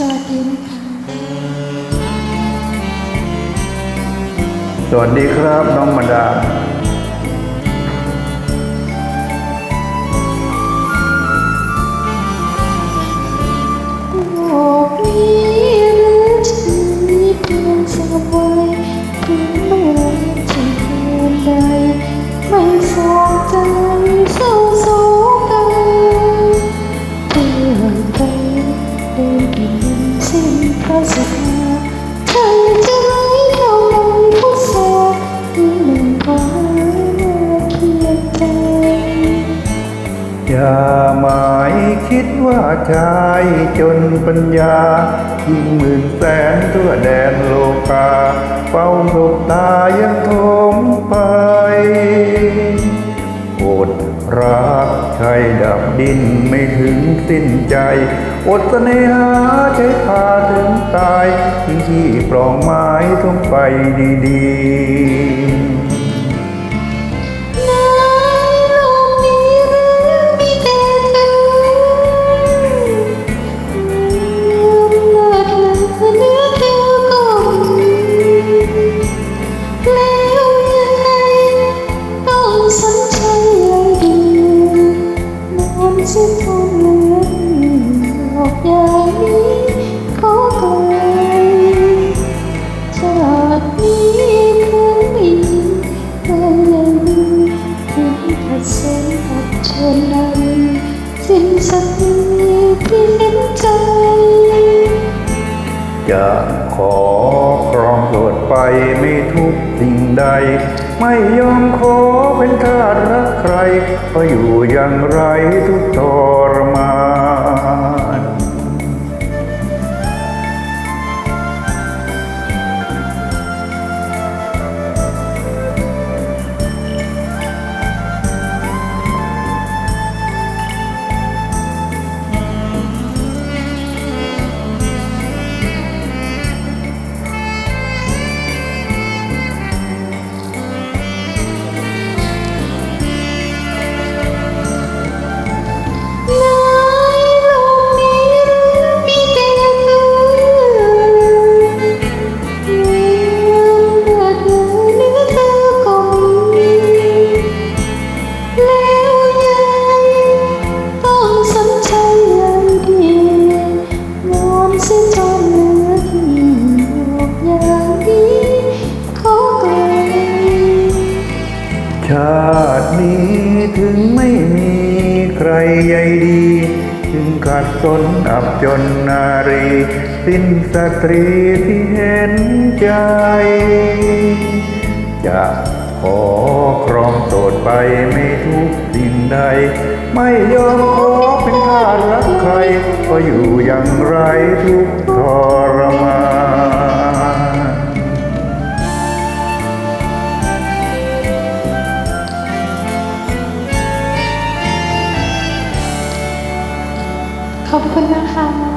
สวัสดีนะคะ สวัสดีครับน้องมาดาม หมายคิดว่าชายจนปัญญายิ่งหมื่นแสนทั่วแดนโลกาเฝ้าศพตายังโทมไปอดรักใช่ดับดินไม่ถึงสิ้นใจ อดเสน่หาใช้พาถึงตายทิ้งที่ปลองไม้ทุ่มไปดีๆ ขัดชนนั้นสิ้นสักทีที่เห็นใจ จะขอครองโดดไปไม่ทุกสิ่งใด ไม่ยอมขอเป็นทาสรักใครเพราะอยู่อย่างไรทุกทรมาน ถึงไม่มีใครใยดี จึงขาดสนอับจนนารี สิ้นสตรีที่เห็นใจ จะขอครองโสดไปไม่ทุกสิ่งใด ไม่ยอมขอเป็นทาสรักใคร ก็อยู่อย่างไรทุก ขอบคุณนะคะ